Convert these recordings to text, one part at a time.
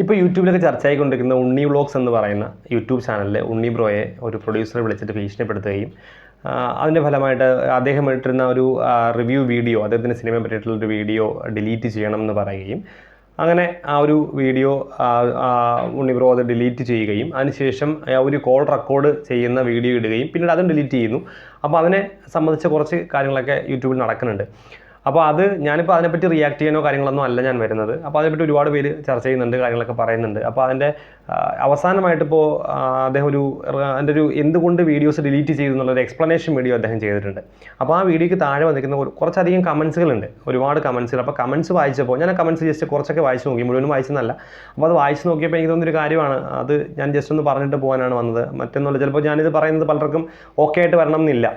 ഇപ്പോൾ യൂട്യൂബിലൊക്കെ ചർച്ചയായിക്കൊണ്ടിരിക്കുന്ന ഉണ്ണി വ്ളോഗ്സ് എന്ന് പറയുന്ന യൂട്യൂബ് ചാനലിൽ ഉണ്ണി ബ്രോയെ ഒരു പ്രൊഡ്യൂസറെ വിളിച്ചിട്ട് ഭീഷണിപ്പെടുത്തുകയും അതിന്റെ ഫലമായിട്ട് അദ്ദേഹം ഇട്ടിരുന്ന ഒരു റിവ്യൂ വീഡിയോ അദ്ദേഹത്തിന്റെ സിനിമയെ പറ്റിയിട്ടുള്ള ഒരു വീഡിയോ ഡിലീറ്റ് ചെയ്യണം എന്ന് പറയുകയും അങ്ങനെ ആ ഒരു വീഡിയോ ഉണ്ണി ബ്രോ അത് ഡിലീറ്റ് ചെയ്യുകയും അതിനുശേഷം ഒരു കോൾ റെക്കോർഡ് ചെയ്യുന്ന വീഡിയോ ഇടുകയും പിന്നീട് അതും ഡിലീറ്റ് ചെയ്യുന്നു. അപ്പോൾ അതിനെ സംബന്ധിച്ച കുറച്ച് കാര്യങ്ങളൊക്കെ യൂട്യൂബിൽ നടക്കുന്നുണ്ട്. അപ്പോൾ അത് ഞാനിപ്പോൾ അതിനെപ്പറ്റി റിയാക്ട് ചെയ്യാനോ കാര്യങ്ങളൊന്നും അല്ല ഞാൻ വരുന്നത്. അപ്പോൾ അതിനെപ്പറ്റി ഒരുപാട് പേര് ചർച്ച ചെയ്യുന്നുണ്ട് കാര്യങ്ങളൊക്കെ പറയുന്നുണ്ട്. അപ്പോൾ അതിന്റെ അവസാനമായിട്ടിപ്പോൾ അദ്ദേഹം ഒരു അതിന്റെ ഒരു എന്തുകൊണ്ട് വീഡിയോസ് ഡിലീറ്റ് ചെയ്തു എന്നുള്ളൊരു എക്സ്പ്ലനേഷൻ വീഡിയോ അദ്ദേഹം ചെയ്തിട്ടുണ്ട്. അപ്പോൾ ആ വീഡിയോയ്ക്ക് താഴെ വന്നിരിക്കുന്ന കുറച്ചധികം കമൻസുകളുണ്ട് ഒരുപാട് കമൻസുകൾ അപ്പോൾ കമൻസ് വായിച്ചപ്പോൾ ഞാൻ കമൻസ് ജസ്റ്റ് കുറച്ചൊക്കെ വായിച്ച് നോക്കി. മുഴുവനും വായിച്ചെന്നല്ല. അപ്പോൾ അത് വായിച്ച് നോക്കിയപ്പോൾ എനിക്ക് തോന്നുന്നൊരു കാര്യമാണ്. അത് ഞാൻ ജസ്റ്റ് ഒന്ന് പറഞ്ഞിട്ട് പോകാനാണ് വന്നത്. മറ്റൊന്നുമില്ല ചിലപ്പോൾ ഞാനിത് പറയുന്നത് പലർക്കും ഓക്കെ ആയിട്ട് വരണം എന്നില്ല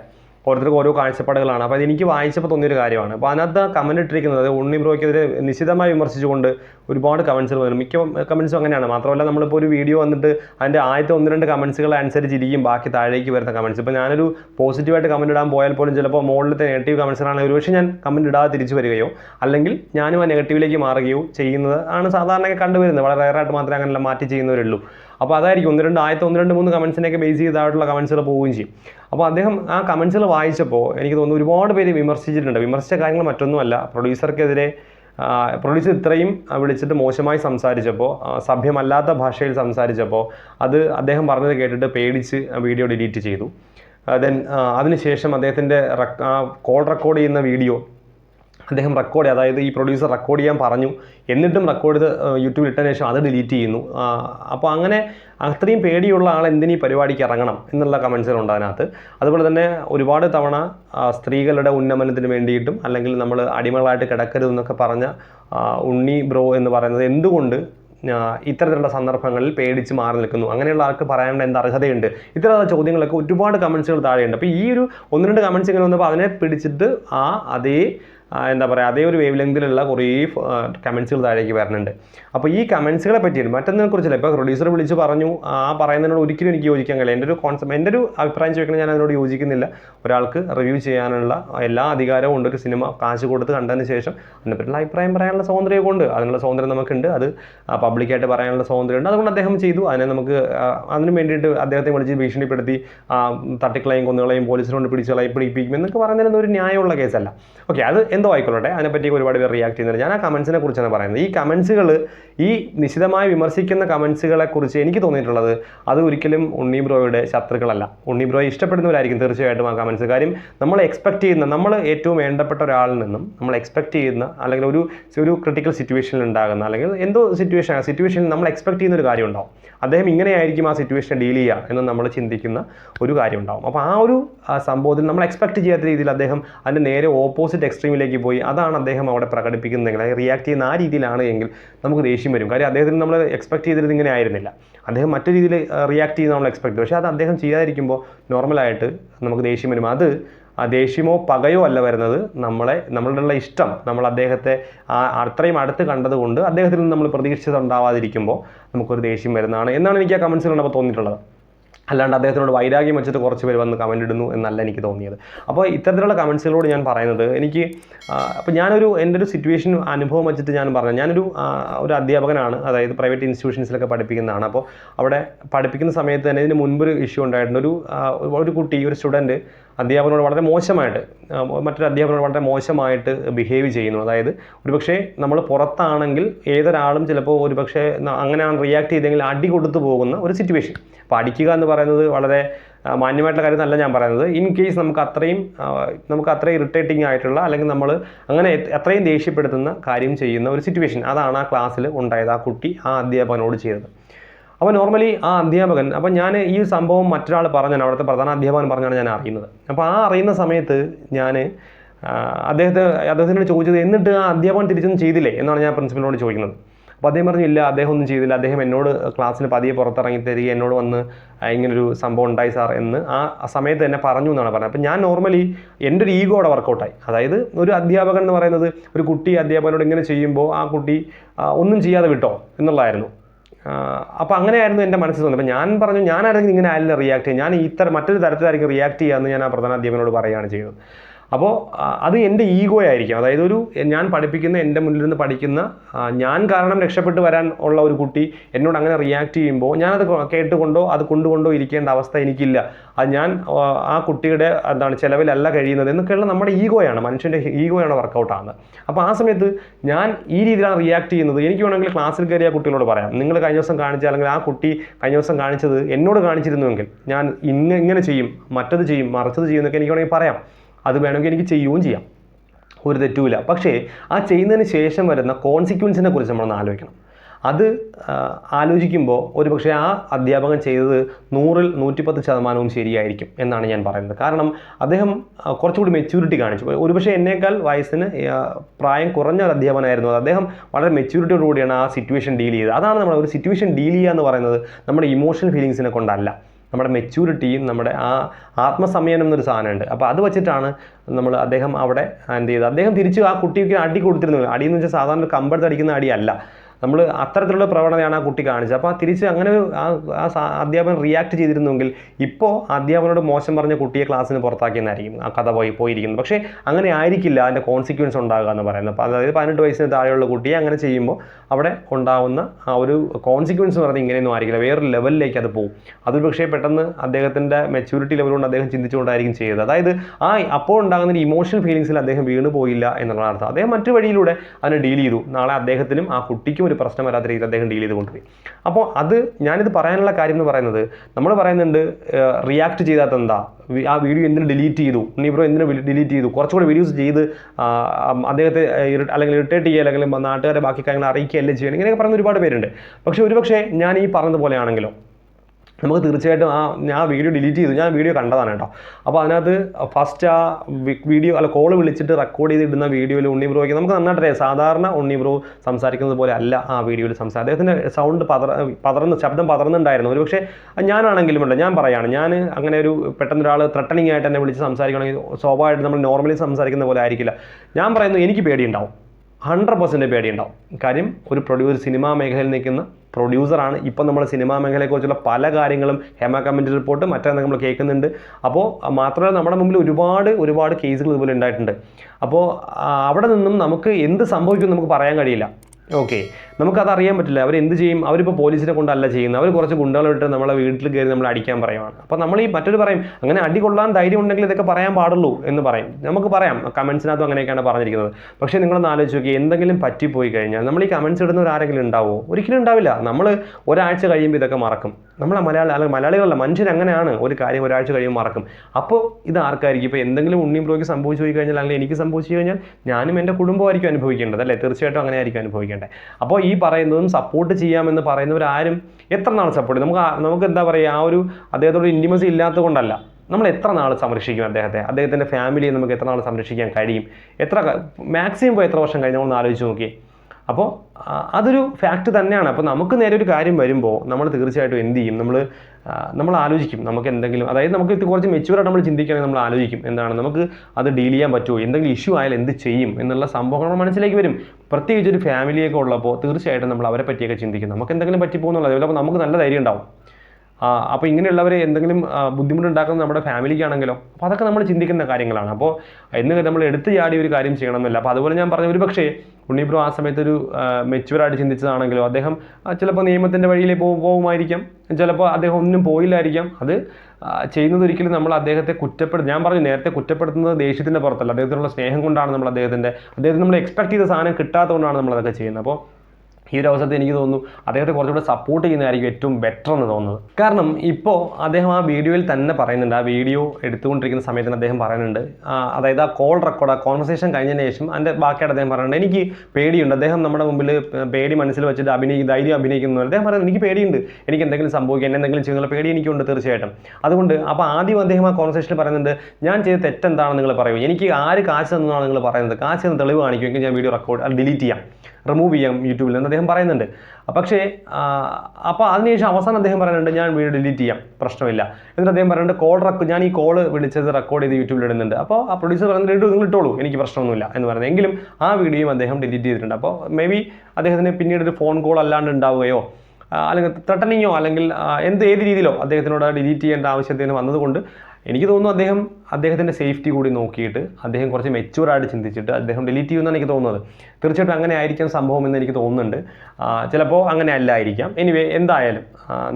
ഓരോരുത്തർക്കും ഓരോ കാഴ്ചപ്പാടുകളാണ്. അപ്പോൾ അതെനിക്ക് വായിച്ചപ്പോൾ തോന്നിയൊരു കാര്യമാണ്. അപ്പോൾ അതിനകത്ത് കമന്റ് ഇട്ടിരിക്കുന്നത് ഉണ്ണി ബ്രോയ്ക്കെതിരെ നിശിതമായി വിമർശിച്ചുകൊണ്ട് ഒരുപാട് കമൻസുകൾ വരും മിക്ക കമൻസും അങ്ങനെയാണ്. മാത്രമല്ല നമ്മളിപ്പോൾ ഒരു വീഡിയോ വന്നിട്ട് അതിന്റെ ആദ്യത്തെ ഒന്ന് രണ്ട് കമൻസുകൾ അനുസരിച്ചിരിക്കും. ബാക്കി താഴേക്ക് വരുന്ന കമൻസ് ഇപ്പോൾ ഞാനൊരു പോസിറ്റീവായിട്ട് കമന്റ് ഇടാൻ പോയാൽ പോലും ചിലപ്പോൾ മുകളിലത്തെ നെഗറ്റീവ് കമൻസുകളാണെങ്കിൽ ഒരുപക്ഷെ ഞാൻ കമന്റ് ഇടാതെ തിരിച്ചു വരികയോ അല്ലെങ്കിൽ ഞാനും ആ നെഗറ്റീവിലേക്ക് മാറുകയോ ചെയ്യുന്നത് ആണ് സാധാരണ കണ്ടുവരുന്നത്. വളരെ റയറായിട്ട് മാത്രമേ അങ്ങനെ മാറ്റി ചെയ്യുന്നവരുള്ളൂ. അപ്പോൾ അതായിരിക്കും ഒന്ന് രണ്ട് ആദ്യത്തെ ഒന്ന് രണ്ട് മൂന്ന് കമൻസിനെയൊക്കെ ബേസ് ചെയ്തായിട്ടുള്ള കമൻസുകൾ പോവുകയും ചെയ്യും. അപ്പോൾ അദ്ദേഹം ആ കമൻസുകൾ വായിച്ചപ്പോൾ എനിക്ക് തോന്നുന്നു ഒരുപാട് പേര് വിമർശിച്ചിട്ടുണ്ട്. വിമർശിച്ച കാര്യങ്ങൾ മറ്റൊന്നുമല്ല. പ്രൊഡ്യൂസർക്കെതിരെ പ്രൊഡ്യൂസർ ഇത്രയും വിളിച്ചിട്ട് മോശമായി സംസാരിച്ചപ്പോൾ സഭ്യമല്ലാത്ത ഭാഷയിൽ സംസാരിച്ചപ്പോൾ അത് അദ്ദേഹം പറഞ്ഞത് കേട്ടിട്ട് പേടിച്ച് വീഡിയോ ഡിലീറ്റ് ചെയ്തു. ദെൻ അതിനുശേഷം അദ്ദേഹത്തിന്റെ കോൾ റെക്കോർഡ് ചെയ്യുന്ന വീഡിയോ അദ്ദേഹം റെക്കോർഡ് അതായത് ഈ പ്രൊഡ്യൂസർ റെക്കോർഡ് ചെയ്യാൻ പറഞ്ഞു. എന്നിട്ടും റെക്കോർഡ് ചെയ്ത് യൂട്യൂബിൽ ഇട്ടതിന് ശേഷം അത് ഡിലീറ്റ് ചെയ്യുന്നു. അപ്പോൾ അങ്ങനെ അത്രയും പേടിയുള്ള ആൾ എന്തിനീ പരിപാടിക്ക് ഇറങ്ങണം എന്നുള്ള കമൻസുകളുണ്ട് അതിനകത്ത്. അതുപോലെ തന്നെ ഒരുപാട് തവണ സ്ത്രീകളുടെ ഉന്നമനത്തിന് വേണ്ടിയിട്ടും അല്ലെങ്കിൽ നമ്മൾ അടിമകളായിട്ട് കിടക്കരുതെന്നൊക്കെ പറഞ്ഞ ഉണ്ണി ബ്രോ എന്ന് പറയുന്നത് എന്തുകൊണ്ട് ഇത്തരത്തിലുള്ള സന്ദർഭങ്ങളിൽ പേടിച്ച് മാറി നിൽക്കുന്നു? അങ്ങനെയുള്ള ആൾക്ക് പറയാനുള്ള എന്ത് അർഹതയുണ്ട്? ഇത്തരത്തിലുള്ള ചോദ്യങ്ങളൊക്കെ ഒരുപാട് കമൻസുകൾ താഴെയുണ്ട്. അപ്പോൾ ഈ ഒരു ഒന്ന് രണ്ട് കമൻസ് ഇങ്ങനെ വന്നപ്പോൾ അതിനെ പിടിച്ചിട്ട് ആ അതേ എന്താ പറയുക അതേ ഒരു വേവ് ലെങ്തിലുള്ള കുറേ കമൻസുകൾ താഴേക്ക് വരുന്നുണ്ട് അപ്പോൾ ഈ കമൻസുകളെ പറ്റിയിട്ട് മറ്റൊന്നിനെ കുറിച്ചല്ല ഇപ്പോൾ പ്രൊഡ്യൂസർ വിളിച്ച് പറഞ്ഞു ആ പറയുന്നതിനോട് ഒരിക്കലും എനിക്ക് യോജിക്കാൻ കഴിയില്ല. എന്റെ ഒരു കോൺസെപ്റ്റ് എന്റെ ഒരു അഭിപ്രായം ചോദിക്കണം ഞാൻ അതിനോട് യോജിക്കുന്നില്ല. ഒരാൾക്ക് റിവ്യൂ ചെയ്യാനുള്ള എല്ലാ അധികാരവും ഉണ്ട്. ഒരു സിനിമ കാശ് കൊടുത്ത് കണ്ടതിന് ശേഷം അതിനെപ്പറ്റുള്ള അഭിപ്രായം പറയാനുള്ള സ്വാതന്ത്ര്യമൊക്കെ ഉണ്ട്. അതിനുള്ള സ്വാതന്ത്ര്യം നമുക്കുണ്ട്. അത് പബ്ലിക്കായിട്ട് പറയാനുള്ള സ്വാതന്ത്ര്യമുണ്ട് അതുകൊണ്ട് അദ്ദേഹം ചെയ്തു. അതിനെ നമുക്ക് അതിന് വേണ്ടിയിട്ട് അദ്ദേഹത്തെ വിളിച്ച് ഭീഷണിപ്പെടുത്തി തട്ടിക്കളയും കൊന്നുകളയും പോലീസിനോട് പിടിച്ചുകളയും പിടിച്ച് കളയും പിടിപ്പിക്കും എന്നൊക്കെ പറയുന്നതിനൊന്നും ഒരു ന്യായമുള്ള കേസല്ല. ഓക്കെ അത് എന്തോ ആയിക്കൊള്ളട്ടെ. അതിനെപ്പറ്റി ഒരുപാട് പേർ റിയാക്ട് ചെയ്യുന്നുണ്ട്. ഞാൻ ആ കമൻസിനെ കുറിച്ചാണ് പറയുന്നത്. ഈ കമൻസുകൾ ഈ നിശിതമായി വിമർശിക്കുന്ന കമൻസുകളെ കുറിച്ച് എനിക്ക് തോന്നിയിട്ടുള്ളത് അത് ഒരിക്കലും ഉണ്ണി ബ്രോയുടെ ശത്രുക്കളല്ല. ഉണ്ണി ബ്രോയെ ഇഷ്ടപ്പെടുന്നവരായിരിക്കും തീർച്ചയായിട്ടും ആ കമൻസ് കാര്യം നമ്മൾ എക്സ്പെക്ട് ചെയ്യുന്ന നമ്മൾ ഏറ്റവും വേണ്ടപ്പെട്ട ഒരാളിൽ നിന്നും നമ്മൾ എക്സ്പെക്ട് ചെയ്യുന്ന അല്ലെങ്കിൽ ഒരു ഒരു ക്രിട്ടിക്കൽ സിറ്റുവേഷനിൽ ഉണ്ടാകുന്ന അല്ലെങ്കിൽ എന്തോ സിറ്റുവേഷൻ ആ സിറ്റുവേഷനിൽ നമ്മൾ എക്സ്പെക്ട് ചെയ്യുന്ന ഒരു കാര്യം ഉണ്ടാവും. അദ്ദേഹം ഇങ്ങനെയായിരിക്കും ആ സിറ്റുവേഷൻ ഡീൽ ചെയ്യുക എന്ന് നമ്മൾ ചിന്തിക്കുന്ന ഒരു കാര്യം ഉണ്ടാവും. അപ്പോൾ ആ ഒരു സംഭവത്തിൽ നമ്മൾ എക്സ്പെക്ട് ചെയ്യാത്ത രീതിയിൽ അദ്ദേഹം അതിന്റെ നേരെ ഓപ്പോസിറ്റ് എക്സ്ട്രീമിലേക്ക് പോയി. അതാണ് അദ്ദേഹം അവിടെ പ്രകടിപ്പിക്കുന്നതെങ്കിൽ അതായത് റിയാക്ട് ചെയ്യുന്ന ആ രീതിയിലാണ് എങ്കിൽ നമുക്ക് ദേഷ്യം വരും. കാര്യം അദ്ദേഹത്തിന് നമ്മൾ എക്സ്പെക്ട് ചെയ്തിരുന്നത് ഇങ്ങനെ ആയിരുന്നില്ല. അദ്ദേഹം മറ്റു രീതിയിൽ റിയാക്ട് ചെയ്യുന്ന നമ്മൾ എക്സ്പെക്ട് പക്ഷേ അത് അദ്ദേഹം ചെയ്യാതിരിക്കുമ്പോൾ നോർമലായിട്ട് നമുക്ക് ദേഷ്യം വരും. അത് ആ ദേഷ്യമോ പകയോ അല്ല വരുന്നത് നമ്മളെ നമ്മളുടെ ഇഷ്ടം. നമ്മൾ അദ്ദേഹത്തെ ആ അത്രയും അടുത്ത് കണ്ടതുകൊണ്ട് അദ്ദേഹത്തിൽ നിന്ന് നമ്മൾ പ്രതീക്ഷിച്ചത് ഉണ്ടാവാതിരിക്കുമ്പോൾ നമുക്കൊരു ദേഷ്യം വരുന്നതാണ്. എന്നാണ് എനിക്ക് ആ കമൻസിൽ കണ്ടപ്പോൾ തോന്നിയിട്ടുള്ളത്. അല്ലാണ്ട് അദ്ദേഹത്തിനോട് വൈരാഗ്യം വെച്ചിട്ട് കുറച്ച് പേര് വന്ന് കമന്റ് ഇടുന്നു എന്നല്ല എനിക്ക് തോന്നിയത്. അപ്പോൾ ഇത്തരത്തിലുള്ള കമൻസുകളോട് ഞാൻ പറയുന്നത് എനിക്ക് അപ്പോൾ ഞാനൊരു എന്റെ ഒരു സിറ്റുവേഷൻ അനുഭവം വെച്ചിട്ട് ഞാൻ പറഞ്ഞു. ഞാനൊരു ഒരു അധ്യാപകനാണ്. അതായത് പ്രൈവറ്റ് ഇൻസ്റ്റിറ്റ്യൂഷൻസിലൊക്കെ പഠിപ്പിക്കുന്നതാണ്. അപ്പോൾ അവിടെ പഠിപ്പിക്കുന്ന സമയത്ത് തന്നെ ഇതിന് മുൻപൊരു ഇഷ്യൂ ഉണ്ടായിട്ടുണ്ട് ഒരു ഒരു കുട്ടി ഒരു സ്റ്റുഡന്റ് അധ്യാപകനോട് വളരെ മോശമായിട്ട് മറ്റൊരു അധ്യാപകനോട് വളരെ മോശമായിട്ട് ബിഹേവ് ചെയ്യുന്നു. അതായത് ഒരുപക്ഷെ നമ്മൾ പുറത്താണെങ്കിൽ ഏതൊരാളും ചിലപ്പോൾ ഒരുപക്ഷെ അങ്ങനെയാണ് റിയാക്ട് ചെയ്തെങ്കിൽ അടി കൊടുത്തു പോകുന്ന ഒരു സിറ്റുവേഷൻ അപ്പോൾ അടിക്കുക എന്ന് പറയുന്നത് വളരെ മാന്യമായിട്ടുള്ള കാര്യം അല്ല ഞാൻ പറയുന്നത്. ഇൻ കേസ് നമുക്ക് അത്രയും നമുക്ക് അത്രയും ഇറിറ്റേറ്റിംഗ് ആയിട്ടുള്ള അല്ലെങ്കിൽ നമ്മൾ അങ്ങനെ അത്രയും ദേഷ്യപ്പെടുത്തുന്ന കാര്യം ചെയ്യുന്ന ഒരു സിറ്റുവേഷൻ അതാണ് ആ ക്ലാസ്സിൽ ഉണ്ടായത് ആ കുട്ടി ആ അധ്യാപകനോട് ചെയ്തത്. അപ്പോൾ നോർമലി ആ അധ്യാപകൻ അപ്പം ഞാൻ ഈ സംഭവം മറ്റൊരാൾ പറഞ്ഞാണ് അവിടുത്തെ പ്രധാന അധ്യാപകൻ പറഞ്ഞാണ് ഞാൻ അറിയുന്നത്. അപ്പോൾ ആ അറിയുന്ന സമയത്ത് ഞാൻ അദ്ദേഹത്തെ അദ്ദേഹത്തിനോട് ചോദിച്ചത് എന്നിട്ട് ആ അധ്യാപകൻ തിരിച്ചൊന്നും ചെയ്തില്ലേ എന്നാണ് ഞാൻ പ്രിൻസിപ്പലിനോട് ചോദിക്കുന്നത്. അപ്പോൾ അദ്ദേഹം പറഞ്ഞു ഇല്ല അദ്ദേഹം ഒന്നും ചെയ്തില്ല. അദ്ദേഹം എന്നോട് ക്ലാസ്സിന് പതിയെ പുറത്തിറങ്ങി തരിക എന്നോട് വന്ന് ഇങ്ങനൊരു സംഭവം ഉണ്ടായി സാർ എന്ന് ആ സമയത്ത് എന്നെ പറഞ്ഞു എന്നാണ് പറഞ്ഞത്. അപ്പോൾ ഞാൻ നോർമലി എന്റെ ഒരു ഈഗോടെ വർക്കൗട്ടായി അതായത് ഒരു അധ്യാപകൻ എന്ന് പറയുന്നത് ഒരു കുട്ടി അധ്യാപകനോട് ഇങ്ങനെ ചെയ്യുമ്പോൾ ആ കുട്ടി ഒന്നും ചെയ്യാതെ വിട്ടോ എന്നുള്ളതായിരുന്നു. അപ്പോൾ അങ്ങനെയായിരുന്നു എന്റെ മനസ്സിൽ തോന്നുന്നത് അപ്പോൾ ഞാൻ പറഞ്ഞു ഞാനായിരുന്നു ഇങ്ങനെ ആയാലും റിയാക്ട് ചെയ്യും ഞാൻ ഇത്തരം മറ്റൊരു തരത്തിലായിരിക്കും റിയാക്ട് ചെയ്യാമെന്ന് ഞാൻ ആ പ്രധാനാധ്യാപകനോട് പറയുകയാണ് ചെയ്തത്. അപ്പോൾ അത് എന്റെ ഈഗോ ആയിരിക്കും അതായത് ഒരു ഞാൻ പഠിപ്പിക്കുന്ന എന്റെ മുന്നിൽ നിന്ന് പഠിക്കുന്ന ഞാൻ കാരണം രക്ഷപ്പെട്ട് വരാൻ ഉള്ള ഒരു കുട്ടി എന്നോട് അങ്ങനെ റിയാക്ട് ചെയ്യുമ്പോൾ ഞാനത് കേട്ടുകൊണ്ടോ അത് കൊണ്ടുകൊണ്ടോ ഇരിക്കേണ്ട അവസ്ഥ എനിക്കില്ല. അത് ഞാൻ ആ, കുട്ടിയുടെ എന്താണ് ചിലവിലല്ല കഴിയുന്നത് എന്നൊക്കെയുള്ള നമ്മുടെ ഈഗോയാണ്. മനുഷ്യന്റെ ഈഗോയാണ് വർക്കൗട്ട് ആകുന്നത് അപ്പോൾ ആ സമയത്ത് ഞാൻ ഈ രീതിയിലാണ് റിയാക്ട് ചെയ്യുന്നത്. എനിക്ക് വേണമെങ്കിൽ ക്ലാസ്സിൽ കയറിയ കുട്ടികളോട് പറയാം. നിങ്ങൾ കഴിഞ്ഞ ദിവസം കാണിച്ച അല്ലെങ്കിൽ ആ കുട്ടി കഴിഞ്ഞ ദിവസം കാണിച്ചത് എന്നോട് കാണിച്ചിരുന്നുവെങ്കിൽ ഞാൻ ഇന്ന് ഇങ്ങനെ ചെയ്യും മറ്റത് ചെയ്യും മറിച്ചത് ചെയ്യുമെന്നൊക്കെ എനിക്ക് വേണമെങ്കിൽ പറയാം. അത് വേണമെങ്കിൽ എനിക്ക് ചെയ്യുകയും ചെയ്യാം. ഒരു തെറ്റുമില്ല. പക്ഷേ ആ ചെയ്യുന്നതിന് ശേഷം വരുന്ന കോൺസിക്വൻസിനെ കുറിച്ച് നമ്മളൊന്ന് ആലോചിക്കണം. അത് ആലോചിക്കുമ്പോൾ ഒരു പക്ഷേ ആ അധ്യാപകൻ ചെയ്തത് നൂറിൽ നൂറ്റിപ്പത്ത് ശതമാനവും ശരിയായിരിക്കും എന്നാണ് ഞാൻ പറയുന്നത്. കാരണം അദ്ദേഹം കുറച്ചുകൂടി മെച്യൂരിറ്റി കാണിച്ചു. ഒരുപക്ഷെ എന്നേക്കാൾ വയസ്സിന് പ്രായം കുറഞ്ഞ ഒരു അധ്യാപകനായിരുന്നു. അത് അദ്ദേഹം വളരെ മെച്യൂരിറ്റിയോടുകൂടിയാണ് ആ സിറ്റുവേഷൻ ഡീൽ ചെയ്തത്. അതാണ് നമ്മൾ ഒരു സിറ്റുവേഷൻ ഡീൽ ചെയ്യുക എന്ന് പറയുന്നത് നമ്മുടെ ഇമോഷണൽ ഫീലിങ്സിനെ കൊണ്ടല്ല. നമ്മുടെ മെച്യൂരിറ്റിയും നമ്മുടെ ആ ആത്മസമയനം എന്നൊരു സാധനമുണ്ട്. അപ്പോൾ അത് വെച്ചിട്ടാണ് നമ്മൾ അദ്ദേഹം അവിടെ എന്ത് ചെയ്തത്. അദ്ദേഹം തിരിച്ച് ആ കുട്ടിക്ക് അടി കൊടുത്തിരുന്നു അടി എന്ന് വെച്ചാൽ സാധാരണ കമ്പെടുത്ത് അടിക്കുന്ന അടിയല്ല. നമ്മൾ അത്തരത്തിലുള്ള പ്രവണതയാണ് ആ കുട്ടി കാണിച്ചത്. അപ്പോൾ ആ തിരിച്ച് അങ്ങനെ ആ അധ്യാപകൻ റിയാക്ട് ചെയ്തിരുന്നെങ്കിൽ ഇപ്പോൾ അധ്യാപകനോട് മോശം പറഞ്ഞ കുട്ടിയെ ക്ലാസ്സിന് പുറത്താക്കിയെന്നായിരിക്കും ആ കഥ പോയി പോയിരിക്കുന്നത്. പക്ഷേ അങ്ങനെ ആയിരിക്കില്ല. അതിന്റെ കോൺസിക്വൻസ് ഉണ്ടാകുക എന്ന് പറയുന്നത്. അപ്പോൾ അതായത് പതിനെട്ട് വയസ്സിന് താഴെയുള്ള കുട്ടിയെ അങ്ങനെ ചെയ്യുമ്പോൾ അവിടെ ഉണ്ടാവുന്ന ആ ഒരു കോൺസിക്വൻസ് എന്ന് പറയുന്നത് ഇങ്ങനെയൊന്നും ആയിരിക്കില്ല. വേറൊരു ലെവലിലേക്ക് അത് പോകും. അതൊരു പക്ഷേ പെട്ടെന്ന് അദ്ദേഹത്തിന്റെ മെച്യൂരിറ്റി ലെവൽ കൊണ്ട് അദ്ദേഹം ചിന്തിച്ചുകൊണ്ടായിരിക്കും ചെയ്തത്. അതായത് ആ അപ്പോൾ ഉണ്ടാകുന്ന ഇമോഷണൽ ഫീലിങ്സിൽ അദ്ദേഹം വീണ് പോയില്ല എന്നുള്ളതാണ് അർത്ഥം. അദ്ദേഹം മറ്റു വഴിയിലൂടെ അതിനെ ഡീൽ ചെയ്തു. നാളെ അദ്ദേഹത്തിനും ആ കുട്ടിക്കും ഒരു പ്രശ്നം വരാത്ത രീതിയിൽ അദ്ദേഹം ഡീൽ ചെയ്ത് കൊണ്ടുപോയി അപ്പോൾ അത് ഞാനിത് പറയാനുള്ള കാര്യം എന്ന് പറയുന്നത് നമ്മൾ പറയുന്നുണ്ട് റിയാക്ട് ചെയ്താത്ത എന്താ? ആ വീഡിയോ എന്തിനു ഡിലീറ്റ് ചെയ്തു? നീ ബ്രോ എന്തിനു ഡിലീറ്റ് ചെയ്തു? കുറച്ചുകൂടി വീഡിയോസ് ചെയ്ത് അദ്ദേഹത്തെ അല്ലെങ്കിൽ ഇറിറ്റേറ്റ് ചെയ്യുക അല്ലെങ്കിൽ നാട്ടുകാരെ ബാക്കി കാര്യങ്ങൾ അറിയിക്കുകയല്ലേ ചെയ്യണം ഇങ്ങനെയൊക്കെ പറയുന്ന ഒരുപാട് പേരുണ്ട്. പക്ഷേ ഒരുപക്ഷേ ഞാൻ ഈ പറഞ്ഞതുപോലെയാണെങ്കിലോ നമുക്ക് തീർച്ചയായിട്ടും ആ ഞാൻ വീഡിയോ ഡിലീറ്റ് ചെയ്തു. ഞാൻ വീഡിയോ കണ്ടതാണ് കേട്ടോ. അപ്പോൾ അതിനകത്ത് ഫസ്റ്റ് ആ വീഡിയോ അല്ല കോൾ വിളിച്ചിട്ട് റെക്കോർഡ് ചെയ്തിടുന്ന വീഡിയോയിൽ ഉണ്ണി ബ്രോയ്ക്ക് നമുക്ക് നന്നായിട്ടറിയാം. സാധാരണ ഉണ്ണി ബ്രോ സംസാരിക്കുന്നത് പോലെ അല്ല ആ വീഡിയോയിൽ സംസാരിക്കും അദ്ദേഹത്തിന്റെ സൗണ്ട് പതറ പതർന്ന് ശബ്ദം പതർന്നുണ്ടായിരുന്നു ഒരുപക്ഷെ ഞാനാണെങ്കിലും ഉണ്ട്. ഞാൻ പറയാണ് ഞാൻ അങ്ങനെ ഒരു പെട്ടെന്ന് ഒരാൾ ത്രട്ടണിങ് ആയിട്ട് എന്നെ വിളിച്ച് സംസാരിക്കുകയാണെങ്കിൽ സ്വാഭാവികമായിട്ട് നമ്മൾ നോർമലി സംസാരിക്കുന്ന പോലെ ആയിരിക്കില്ല. ഞാൻ പറയുന്നു എനിക്ക് പേടിയുണ്ടാവും. Hundred percent പേടിയുണ്ടാവും. കാര്യം ഒരു പ്രൊഡ്യൂസർ സിനിമാ മേഖലയിൽ നിൽക്കുന്ന പ്രൊഡ്യൂസറാണ്. ഇപ്പം നമ്മൾ സിനിമാ മേഖലയെക്കുറിച്ചുള്ള പല കാര്യങ്ങളും ഹേമ കമ്മിറ്റി റിപ്പോർട്ട് മറ്റേ നമ്മൾ കേൾക്കുന്നുണ്ട്. അപ്പോൾ മാത്രമല്ല നമ്മുടെ മുമ്പിൽ ഒരുപാട് ഒരുപാട് കേസുകൾ ഇതുപോലെ ഉണ്ടായിട്ടുണ്ട്. അപ്പോൾ അവിടെ നിന്നും നമുക്ക് എന്ത് സംഭവിക്കും നമുക്ക് പറയാൻ കഴിയില്ല. ഓക്കെ നമുക്കത് അറിയാൻ പറ്റില്ല. അവർ എന്ത് ചെയ്യും? അവരിപ്പോൾ പോലീസിനെ കൊണ്ടല്ല ചെയ്യുന്നത്. അവർ കുറച്ച് ഗുണ്ടകളിട്ട് നമ്മളെ വീട്ടിൽ കയറി നമ്മൾ അടിക്കാൻ പറയുവാണ്. അപ്പോൾ നമ്മൾ ഈ മറ്റൊരു പറയും അങ്ങനെ അടി കൊള്ളാൻ ധൈര്യം ഉണ്ടെങ്കിൽ ഇതൊക്കെ പറയാൻ പാടുള്ളൂ എന്ന് പറയും. നമുക്ക് പറയാം. കമൻസിനകത്തും അങ്ങനെയൊക്കെയാണ് പറഞ്ഞിരിക്കുന്നത്. പക്ഷേ നിങ്ങളൊന്ന് ആലോചിച്ച് നോക്കി എന്തെങ്കിലും പറ്റിപ്പോയി കഴിഞ്ഞാൽ നമ്മൾ ഈ കമൻസ് ഇടുന്നവർ ആരെങ്കിലും ഉണ്ടാവുമോ ഒരിക്കലും ഉണ്ടാവില്ല. നമ്മൾ ഒരാഴ്ച കഴിയുമ്പോൾ ഇതൊക്കെ മറക്കും. നമ്മൾ മലയാളി അല്ലെങ്കിൽ മലയാളികളല്ല മനുഷ്യർ അങ്ങനെയാണ് ഒരു കാര്യം ഒരാഴ്ച കഴിയുമ്പോൾ മറക്കും? അപ്പോൾ ഇത് ആർക്കായിരിക്കും? ഇപ്പോൾ എന്തെങ്കിലും ഉണ്ണി ബ്രോയ്ക്ക് സംഭവിച്ചു പോയി കഴിഞ്ഞാൽ അല്ലെങ്കിൽ എനിക്ക് സംഭവിച്ചു കഴിഞ്ഞാൽ ഞാനും എന്റെ കുടുംബമായിരിക്കും അനുഭവിക്കേണ്ടത് അല്ലേ? തീർച്ചയായിട്ടും അങ്ങനെ ആയിരിക്കും അനുഭവിക്കേണ്ടത്. അപ്പോൾ ഈ പറയുന്നതും സപ്പോർട്ട് ചെയ്യാമെന്ന് പറയുന്നവരാരും എത്ര നാൾ സപ്പോർട്ട് നമുക്ക് നമുക്ക് എന്താ പറയുക ആ ഒരു അദ്ദേഹത്തോട് ഇന്റിമസി ഇല്ലാത്തത് കൊണ്ടല്ല നമ്മൾ എത്ര നാൾ സംരക്ഷിക്കും അദ്ദേഹത്തെ? അദ്ദേഹത്തിന്റെ ഫാമിലിയെ നമുക്ക് എത്ര നാൾ സംരക്ഷിക്കാൻ കഴിയും? എത്ര മാക്സിമം പോയി എത്ര വർഷം കഴിഞ്ഞ്? നമ്മളൊന്ന് ആലോചിച്ച് നോക്കി അപ്പോൾ അതൊരു ഫാക്റ്റ് തന്നെയാണ്. അപ്പോൾ നമുക്ക് നേരെ ഒരു കാര്യം വരുമ്പോൾ നമ്മൾ തീർച്ചയായിട്ടും എന്ത് ചെയ്യും? നമ്മൾ നമ്മൾ ആലോചിക്കും. നമുക്ക് എന്തെങ്കിലും അതായത് നമുക്ക് ഇത് കുറച്ച് മെച്യൂറായിട്ട് നമ്മൾ ചിന്തിക്കുകയാണെങ്കിൽ നമ്മൾ ആലോചിക്കും. എന്താണ്? നമുക്ക് അത് ഡീൽ ചെയ്യാൻ പറ്റുമോ? എന്തെങ്കിലും ഇഷ്യൂ ആയാൽ എന്ത് ചെയ്യും? എന്നുള്ള സംഭവങ്ങൾ മനസ്സിലേക്ക് വരും. പ്രത്യേകിച്ച് ഒരു ഫാമിലിയൊക്കെ ഉള്ളപ്പോൾ തീർച്ചയായിട്ടും നമ്മൾ അവരെ പറ്റിയൊക്കെ ചിന്തിക്കും. നമുക്ക് എന്തെങ്കിലും പറ്റിപ്പോകുന്നുള്ളത് അപ്പോൾ നമുക്ക് നല്ല ധൈര്യം ഉണ്ടാവും. അപ്പോൾ ഇങ്ങനെയുള്ളവർ എന്തെങ്കിലും ബുദ്ധിമുട്ടുണ്ടാക്കുന്നത് നമ്മുടെ ഫാമിലിക്കാണെങ്കിലോ അപ്പോൾ അതൊക്കെ നമ്മൾ ചിന്തിക്കുന്ന കാര്യങ്ങളാണ്. അപ്പോൾ എന്ന് നമ്മൾ എടുത്തു ചാടി ഒരു കാര്യം ചെയ്യണമെന്നില്ല. അപ്പോൾ അതുപോലെ ഞാൻ പറഞ്ഞ ഒരു പക്ഷേ ഉണ്ണിപ്രോ ആ സമയത്ത് ഒരു മെച്യൂറായിട്ട് ചിന്തിച്ചതാണെങ്കിലോ അദ്ദേഹം ചിലപ്പോൾ നിയമത്തിന്റെ വഴിയിൽ പോകും പോകുമായിരിക്കാം. ചിലപ്പോൾ അദ്ദേഹം ഒന്നും പോയില്ലായിരിക്കാം. അത് ചെയ്യുന്നത് ഒരിക്കലും നമ്മൾ അദ്ദേഹത്തെ കുറ്റപ്പെടുത്തും ഞാൻ പറഞ്ഞു നേരത്തെ കുറ്റപ്പെടുത്തുന്നത് ദേഷ്യത്തിന്റെ പുറത്തല്ല. അദ്ദേഹത്തിനുള്ള സ്നേഹം കൊണ്ടാണ് നമ്മൾ അദ്ദേഹത്തിന്റെ അദ്ദേഹത്തിന് നമ്മൾ എക്സ്പെക്ട് ചെയ്ത സാധനം കിട്ടാത്തതുകൊണ്ടാണ് നമ്മൾ അതൊക്കെ ചെയ്യുന്നത്. അപ്പോൾ ഈ ഒരു അവസരത്തിൽ എനിക്ക് തോന്നുന്നു അദ്ദേഹത്തെ കുറച്ചുകൂടെ സപ്പോർട്ട് ചെയ്യുന്നതായിരിക്കും ഏറ്റവും ബെറ്റർ എന്ന് തോന്നുന്നത്. കാരണം ഇപ്പോൾ അദ്ദേഹം ആ വീഡിയോയിൽ തന്നെ പറയുന്നുണ്ട് ആ വീഡിയോ എടുത്തുകൊണ്ടിരിക്കുന്ന സമയത്തിന് അദ്ദേഹം പറയുന്നുണ്ട് അതായത് ആ കോൾ റെക്കോർഡ് ആ കോൺവെർസേഷൻ കഴിഞ്ഞതിന് ശേഷം അതിന്റെ ബാക്കിയായിട്ട് അദ്ദേഹം പറയുന്നുണ്ട് എനിക്ക് പേടിയുണ്ട്. അദ്ദേഹം നമ്മുടെ മുമ്പിൽ പേടി മനസ്സിൽ വെച്ചിട്ട് അഭിനയി ധൈര്യം അഭിനയിക്കുന്നു അദ്ദേഹം പറയുന്നത് എനിക്ക് പേടിയുണ്ട് എനിക്ക് എന്തെങ്കിലും സംഭവിക്കുക എന്നെ എന്തെങ്കിലും ചെയ്യുന്ന പേടി എനിക്കുണ്ട് തീർച്ചയായിട്ടും. അതുകൊണ്ട് അപ്പോൾ ആദ്യം അദ്ദേഹം ആ കോൺവെർസേഷനിൽ പറയുന്നുണ്ട് ഞാൻ ചെയ്ത തെറ്റെന്താണെന്ന് നിങ്ങൾ പറയൂ. എനിക്ക് ആര് കാശ് തന്നതാണ് നിങ്ങൾ പറയുന്നത്? കാശ് തന്ന തെളിവ് കാണിക്കുമെങ്കിൽ ഞാൻ വീഡിയോ റെക്കോർഡ് ഡിലീറ്റ് ചെയ്യാം. റിമൂവ് ചെയ്യാം യൂട്യൂബിൽ എന്ന് അദ്ദേഹം പറയുന്നുണ്ട്. പക്ഷേ അപ്പോൾ അതിനുശേഷം അവസാനം അദ്ദേഹം പറയുന്നുണ്ട് ഞാൻ വീഡിയോ ഡിലീറ്റ് ചെയ്യാം പ്രശ്നമില്ല. എന്നിട്ട് അദ്ദേഹം പറയുന്നുണ്ട് കോൾ റെക്കോർഡ് ഞാൻ ഈ കോൾ വിളിച്ചത് റെക്കോർഡ് ചെയ്ത് യൂട്യൂബിൽ ഇടുന്നുണ്ട്. അപ്പോൾ ആ പ്രൊഡ്യൂസർ "ഇടൂ, നിങ്ങൾ ഇട്ടോളൂ എനിക്ക് പ്രശ്നമൊന്നുമില്ല എന്ന് പറയുന്നത്. എങ്കിലും ആ വീഡിയോയും അദ്ദേഹം ഡിലീറ്റ് ചെയ്തിട്ടുണ്ട്. അപ്പോൾ മേ ബി അദ്ദേഹത്തിന് പിന്നീട് ഒരു ഫോൺ കോൾ അല്ലാണ്ട് ഉണ്ടാവുകയോ അല്ലെങ്കിൽ ത്രട്ടനിങ്ങോ അല്ലെങ്കിൽ എന്ത് ഏത് രീതിയിലോ അദ്ദേഹത്തിനോട് ഡിലീറ്റ് ചെയ്യേണ്ട ആവശ്യത്തിന് വന്നതുകൊണ്ട് എനിക്ക് തോന്നുന്നു അദ്ദേഹം അദ്ദേഹത്തിന്റെ സേഫ്റ്റി കൂടി നോക്കിയിട്ട് അദ്ദേഹം കുറച്ച് മെച്ചൂറായിട്ട് ചിന്തിച്ചിട്ട് അദ്ദേഹം ഡിലീറ്റ് ചെയ്യുമെന്നാണ് എനിക്ക് തോന്നുന്നത്. തീർച്ചയായിട്ടും അങ്ങനെ ആയിരിക്കാം സംഭവം എന്ന് എനിക്ക് തോന്നുന്നുണ്ട്. ചിലപ്പോൾ അങ്ങനെ അല്ലായിരിക്കാം. എനിവേ എന്തായാലും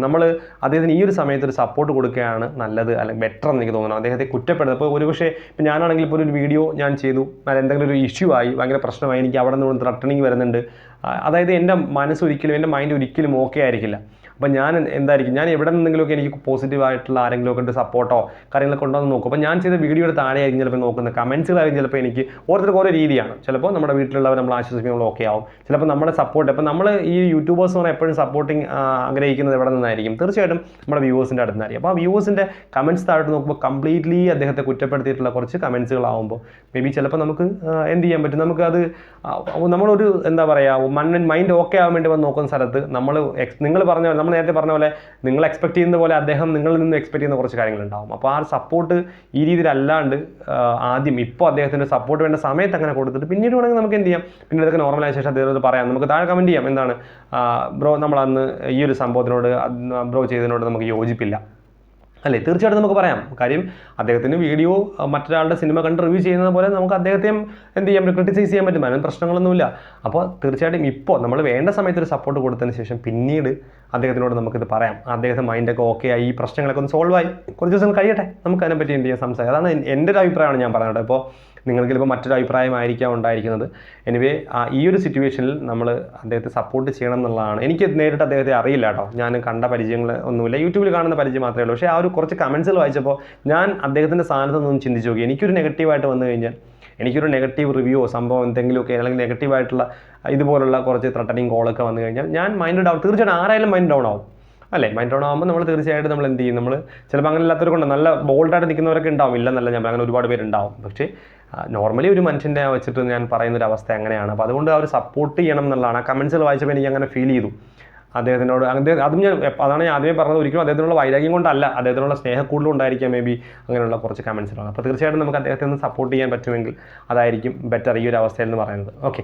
നമ്മൾ അദ്ദേഹത്തിന് ഈ ഒരു സമയത്ത് ഒരു സപ്പോർട്ട് കൊടുക്കുകയാണ് നല്ലത് അല്ലെങ്കിൽ ബെറ്റർ എന്ന് എനിക്ക് തോന്നുന്നു. അദ്ദേഹത്തെ കുറ്റപ്പെടുന്നത് അപ്പോൾ ഒരുപക്ഷെ ഇപ്പം ഞാനാണെങ്കിൽ ഇപ്പോൾ ഒരു വീഡിയോ ഞാൻ ചെയ്തു. എന്തെങ്കിലും ഒരു ഇഷ്യൂ ആയി ഭയങ്കര പ്രശ്നമായി എനിക്ക് അവിടെ നിന്ന് ത്രട്ടണിങ് വരുന്നുണ്ട്. അതായത് എന്റെ മനസ്സ് ഒരിക്കലും എന്റെ മൈൻഡ് ഒരിക്കലും ഓക്കെ ആയിരിക്കില്ല. അപ്പം ഞാൻ എന്തായിരിക്കും ഞാൻ എവിടെ നിന്നെങ്കിലുമൊക്കെ എനിക്ക് പോസിറ്റീവ് ആയിട്ടുള്ള ആരെങ്കിലും ഒക്കെ സപ്പോർട്ടോ കാര്യങ്ങളൊക്കെ ഉണ്ടോ എന്ന് നോക്കും. അപ്പോൾ ഞാൻ ചെയ്ത വീഡിയോയുടെ താഴെയായിരിക്കും ചിലപ്പോൾ നോക്കുന്നത്? കമൻസുകളായിരിക്കും ചിലപ്പോൾ എനിക്ക് ഓരോരുത്തർക്ക് ഓരോ രീതിയാണ്. ചിലപ്പോൾ നമ്മുടെ വീട്ടിലുള്ളവർ നമ്മൾ ആശ്വസിക്കുമ്പോൾ ഓക്കെ ആവും. ചിലപ്പോൾ നമ്മുടെ സപ്പോർട്ട് അപ്പോൾ നമ്മൾ ഈ യൂട്യൂബേഴ്സ് പറഞ്ഞാൽ എപ്പോഴും സപ്പോർട്ടിങ് ആഗ്രഹിക്കുന്നത് എവിടെ നിന്നായിരിക്കും? തീർച്ചയായിട്ടും നമ്മുടെ വ്യൂവേഴ്സിന്റെ അടുത്ത് നിന്നായിരിക്കും. അപ്പോൾ ആ വ്യൂവേഴ്സിന്റെ കമൻസ് താഴോട്ട് നോക്കുമ്പോൾ കംപ്ലീറ്റ്ലി അദ്ദേഹത്തെ കുറ്റപ്പെടുത്തിയിട്ടുള്ള കുറച്ച് കമൻസുകളാവുമ്പോൾ മേ ബി ചിലപ്പോൾ നമുക്ക് എന്ത് ചെയ്യാൻ പറ്റും? നമുക്കത് അത് നമ്മളൊരു എന്താ പറയുക മണ്ണിൻ മൈൻഡ് ഓക്കെ ആവാൻ വേണ്ടി വന്ന് നോക്കുന്ന സ്ഥലത്ത് നമ്മൾ നിങ്ങൾ പറഞ്ഞ നമ്മൾ നേരത്തെ പറഞ്ഞ പോലെ നിങ്ങൾ എക്സ്പെക്ട് ചെയ്യുന്ന പോലെ അദ്ദേഹം നിങ്ങളിൽ നിന്ന് എക്സ്പെക്ട് ചെയ്യുന്ന കുറച്ച് കാര്യങ്ങളുണ്ടാവും അപ്പോൾ ആ സപ്പോർട്ട് ഈ രീതിയിലല്ലാണ്ട് ആദ്യം ഇപ്പോൾ അദ്ദേഹത്തിന്റെ സപ്പോർട്ട് വേണ്ട സമയത്ത് അങ്ങനെ കൊടുത്തിട്ട് പിന്നീട് വേണമെങ്കിൽ നമുക്ക് എന്ത് ചെയ്യാം? പിന്നീട് ഇതൊക്കെ നോർമലായ ശേഷം അദ്ദേഹത്തോട് പറയാം. നമുക്ക് താഴെ കമന്റ് ചെയ്യാം. എന്താണ്? ബ്രോ നമ്മൾ അന്ന് ഈ ഒരു സംഭവത്തിനോട് ബ്രോ ചെയ്തതിനോട് നമുക്ക് യോജിപ്പില്ല. അല്ലേ? തീർച്ചയായിട്ടും നമുക്ക് പറയാം. കാര്യം അദ്ദേഹത്തിന് വീഡിയോ മറ്റൊരാളുടെ സിനിമ കണ്ട് റിവ്യൂ ചെയ്യുന്നത് പോലെ നമുക്ക് അദ്ദേഹത്തെയും എന്ത് ചെയ്യാം? ക്രിട്ടിസൈസ് ചെയ്യാൻ പറ്റും. അതിന് പ്രശ്നങ്ങളൊന്നുമില്ല. അപ്പോൾ തീർച്ചയായിട്ടും ഇപ്പോൾ നമ്മൾ വേണ്ട സമയത്ത് ഒരു സപ്പോർട്ട് കൊടുത്തതിന് ശേഷം പിന്നീട് അദ്ദേഹത്തിനോട് നമുക്കിത് പറയാം. അദ്ദേഹത്തെ മൈൻഡൊക്കെ ഓക്കെ ആയി ഈ പ്രശ്നങ്ങളൊക്കെ ഒന്ന് സോൾവ് ആയി. കുറച്ച് ദിവസം കഴിയട്ടെ. നമുക്ക് അതിനെപ്പറ്റി എന്ത് ചെയ്യാൻ സംസാരിക്കാം. അതാണ് എന്റെ ഒരു അഭിപ്രായമാണ് ഞാൻ പറയുന്നത് ഇപ്പോൾ നിങ്ങൾക്ക് ചിലപ്പോൾ മറ്റൊരു അഭിപ്രായമായിരിക്കാം ഉണ്ടായിരിക്കുന്നത്. എനിവേ ഈ ഒരു സിറ്റുവേഷനിൽ നമ്മൾ അദ്ദേഹത്തെ സപ്പോർട്ട് ചെയ്യണം എന്നുള്ളതാണ്. എനിക്ക് നേരിട്ട് അദ്ദേഹത്തെ അറിയില്ല കേട്ടോ. ഞാൻ കണ്ട പരിചയങ്ങൾ ഒന്നുമില്ല. യൂട്യൂബിൽ കാണുന്ന പരിചയം മാത്രമേ ഉള്ളൂ. പക്ഷേ ആ ഒരു കുറച്ച് കമൻസുകൾ വായിച്ചപ്പോൾ ഞാൻ അദ്ദേഹത്തിന്റെ സ്ഥാനത്ത് നിന്നും ചിന്തിച്ചു നോക്കി. എനിക്കൊരു നെഗറ്റീവായിട്ട് വന്നു കഴിഞ്ഞാൽ എനിക്കൊരു നെഗറ്റീവ് റിവ്യൂ സംഭവം എന്തെങ്കിലുമൊക്കെ അല്ലെങ്കിൽ നെഗറ്റീവായിട്ടുള്ള ഇതുപോലുള്ള കുറച്ച് ത്രട്ടനിങ് കോളൊക്കെ വന്നു കഴിഞ്ഞാൽ ഞാൻ മൈൻഡ് ഡൗൺ തീർച്ചയായിട്ടും ആരായാലും മൈൻഡ് ഡൗൺ ആവും. അല്ലേ? മൈൻഡ് ഡൗൺ ആകുമ്പോൾ നമ്മൾ തീർച്ചയായിട്ടും നമ്മൾ എന്ത് ചെയ്യും? നമ്മൾ ചിലപ്പോൾ അങ്ങനെ അല്ലാത്തവരൊക്കെ നല്ല ബോൾഡായിട്ട് നിൽക്കുന്നവരൊക്കെ ഉണ്ടാവും. ഇല്ലെന്നല്ല ഞാൻ അങ്ങനെ ഒരുപാട് പേരുണ്ടാവും. പക്ഷേ നോർമലി ഒരു മനുഷ്യന്റെ വെച്ചിട്ട് ഞാൻ പറയുന്ന ഒരു അവസ്ഥ അങ്ങനെയാണ്. അപ്പോൾ അതുകൊണ്ട് അവർ സപ്പോർട്ട് ചെയ്യണം എന്നുള്ളതാണ്. ആ കമൻസുകൾ വായിച്ചപ്പോൾ എനിക്ക് അങ്ങനെ ഫീൽ ചെയ്തു. അദ്ദേഹത്തിനോട് അദ്ദേഹം അതും ഞാൻ അതാണ് ഞാൻ ആദ്യമേ പറഞ്ഞത്. ഒരിക്കലും അദ്ദേഹത്തിനുള്ള വൈരാഗ്യം കൊണ്ടല്ല. അദ്ദേഹത്തിനുള്ള സ്നേഹക്കൂടുതൽ ഉണ്ടായിരിക്കാം മേ ബി അങ്ങനെയുള്ള കുറച്ച് കമൻസുകളാണ് അപ്പോൾ തീർച്ചയായിട്ടും നമുക്ക് അദ്ദേഹത്തെ ഒന്ന് സപ്പോർട്ട് ചെയ്യാൻ പറ്റുമെങ്കിൽ അതായിരിക്കും ബെറ്റർ ഈ ഒരു അവസ്ഥയിൽ എന്ന് പറയുന്നത്. ഓക്കെ